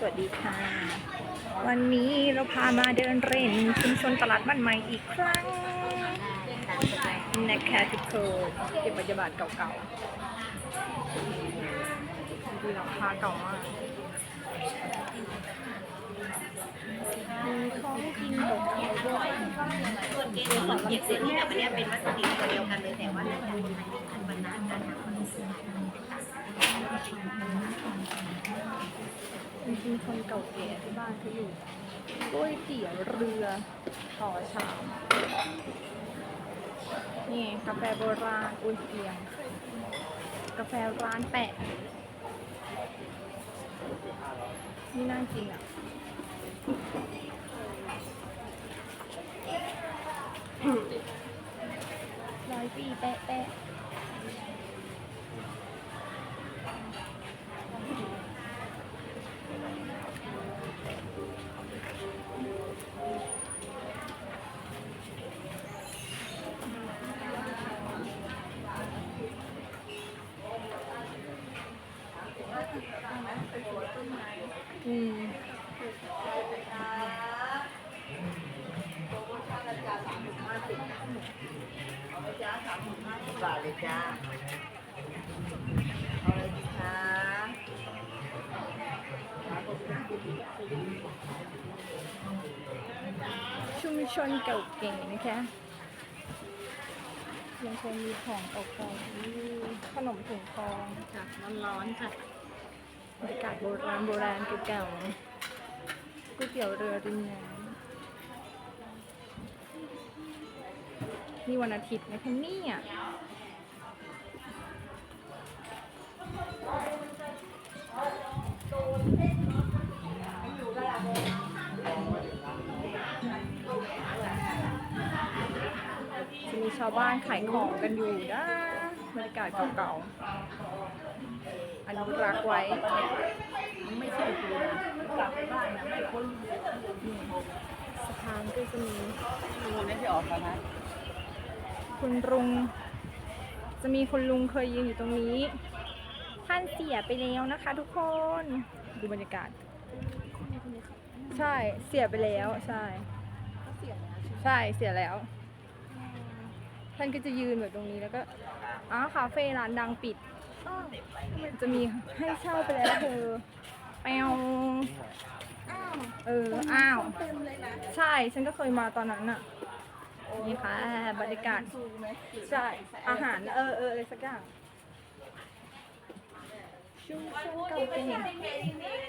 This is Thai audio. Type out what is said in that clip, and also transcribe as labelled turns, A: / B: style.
A: สวัสดีค่ะ วันนี้เราพามาเดินเล่นชุมชนตลาดบ้านใหม่อีกครั้งนะคะทุกคนเก็บบรรยากาศเก่าๆดูหลังคาเก่ามากมีของกินของเขาด้วย
B: ส่วนเกสรเก็บเสร็จที่กับอันเนี้ยเป็นวัสดุตัวเดียวกันเลยแต่ว่าน่าจะอันวันนั้นการทำมันสูง
A: จริงๆคนเก่าแก่ที่บ้านเขาอยู่ก๋วยเตี๋ยวเรือต่อชามนี่กาแฟโบราณอุ้ยเอียง กาแฟร้านแปะ นี่น่ากินอะร้อยปีแปะแปะ อืม
B: บาทเลยจ้าเอาเลยค่ะ
A: ชุมชนเก่าเก่งนะคะยังคงมีของเก่าๆนี่ขนมถุงทอง
B: ค่ะร้อนๆค่ะ
A: บรรยากาศโบราณโบราณเก่าๆก๋วยเตี๋ยวเรือริมน้ำนี่วันอาทิตย์นะคะเนี่ยจะมีชาวบ้านขายของกันอยู่นะ บรรยากาศเก่าๆอนุรักษ์ไว้
B: ไม่ใช่ตัวกลับบ้านนะไม่พ้น
A: สะพานก็จะมี
B: ดูนี่ที่ออกมานะ
A: คุณลุง จะมีคุณลุงเคยยืนอยู่ตรงนี้ ท่านเสียไปแล้วนะคะทุกคนดูบรรยากาศ ใช่เสียไปแล้วใช่ ใช่เสียแล้ว ท่านก็จะยืนแบบตรงนี้แล้วก็อ้าคาเฟ่ร้านดังปิดจะมีให้เช่าไปแล้วเธอแปวเอออ้าว
B: เต็มเลยนะ
A: ใช่ฉันก็เคยมาตอนนั้นน่ะ นี่ค่ะบรรยากาศ
B: ซูไหม
A: ใช่ อาหารเออเอออะไรสักอย่าง ชุมชนเก่าแก่